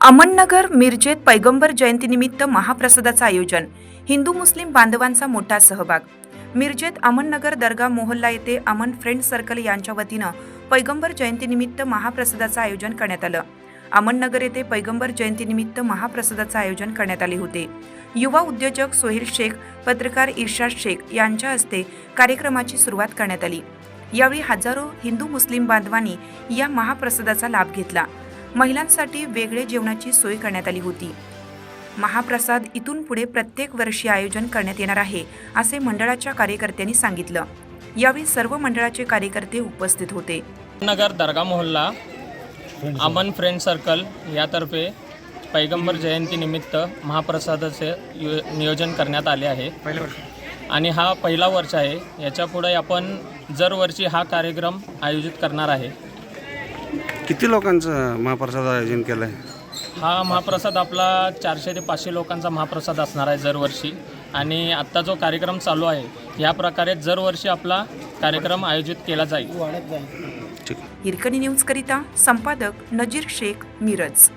अमननगर मिरजेत पैगंबर जयंतीनिमित्त महाप्रसादाचं आयोजन. हिंदू मुस्लिम बांधवांचा मोठा सहभाग. मिरजेत अमननगर दर्गा मोहल्ला येथे अमन फ्रेंड सर्कल यांच्या वतीनं पैगंबर जयंतीनिमित्त महाप्रसादाचं आयोजन करण्यात आलं. अमननगर येथे पैगंबर जयंतीनिमित्त महाप्रसादाचं आयोजन करण्यात आले होते. युवा उद्योजक सोहेल शेख पत्रकार इर्शाद शेख यांच्या हस्ते कार्यक्रमाची सुरुवात करण्यात आली. यावेळी हजारो हिंदू मुस्लिम बांधवांनी या महाप्रसादाचा लाभ घेतला. महिलांसाठी वेगळे जेवणाची सोय करण्यात आली होती. महाप्रसाद इथून पुढे प्रत्येक वर्षी आयोजन करण्यात येणार आहे असे मंडळाच्या कार्यकर्त्यांनी सांगितलं. यावेळी सर्व मंडळाचे कार्यकर्ते उपस्थित होते. नगर दर्गा मोहल्ला अमन फ्रेंड सर्कल यातर्फे पैगंबर जयंतीनिमित्त महाप्रसादाचे यो नियोजन करण्यात आले आहे. आणि हा पहिला वर्ष आहे. याच्यापुढे आपण दरवर्षी हा कार्यक्रम आयोजित करणार आहे. किती लोकांचं महाप्रसाद आयोजन केलं आहे हा महाप्रसाद आपला चारशे ते पाचशे लोकांचा महाप्रसाद असणार आहे दरवर्षी. आणि आत्ता जो कार्यक्रम चालू आहे या प्रकारे दरवर्षी आपला कार्यक्रम आयोजित केला जाईल. ठीक. हिरकणी न्यूजकरिता संपादक नजीर शेख मिरज.